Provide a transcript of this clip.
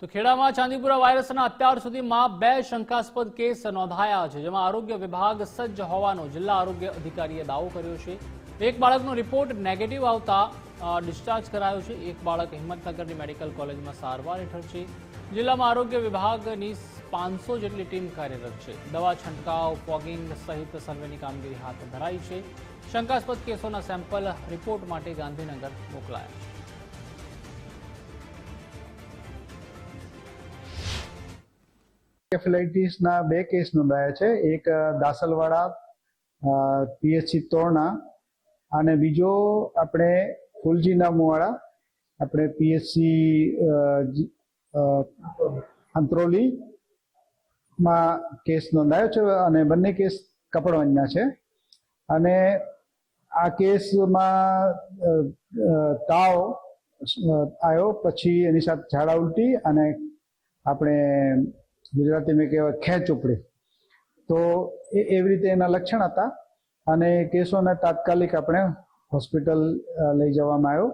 તો ખેડામાં ચાંદીપુરા વાયરસના અત્યાર સુધીમાં બે શંકાસ્પદ કેસ નોંધાયા છે, જેમાં આરોગ્ય વિભાગ સજ્જ હોવાનો જિલ્લા આરોગ્ય અધિકારીએ દાવો કર્યો છે. એક બાળકનો રિપોર્ટ નેગેટિવ આવતા ડિસ્ચાર્જ કરાયો છે. એક બાળક હિંમતનગરની મેડિકલ કોલેજમાં સારવાર હેઠળ છે. જિલ્લામાં આરોગ્ય વિભાગની પાંચસો જેટલી ટીમ કાર્યરત છે. દવા છંટકાવ ફોગિંગ સહિત સર્વેની કામગીરી હાથ ધરાઈ છે. શંકાસ્પદ કેસોના સેમ્પલ રિપોર્ટ માટે ગાંધીનગર મોકલાયા છે. એન્કેફેલાઇટીસના બે કેસ નોંધાયા છે. એક દાસલવાડા પીએચસી તોરણા અને બીજો આપણે ફુલજી નામવાળા, આપણે પીએચસી અંત્રોલી માં કેસ નોંધાયો છે અને બંને કેસ કપડવંજના છે. અને આ કેસમાં તાવ આવ્યો, પછી એની સાથે ઝાડા ઉલટી અને આપણે ગુજરાતીમાં કહેવાય ખેંચ ઉપડી. તો એ એવી રીતે એના લક્ષણ હતા અને કેસોને તાત્કાલિક આપણે હોસ્પિટલ લઈ જવામાં આવ્યો.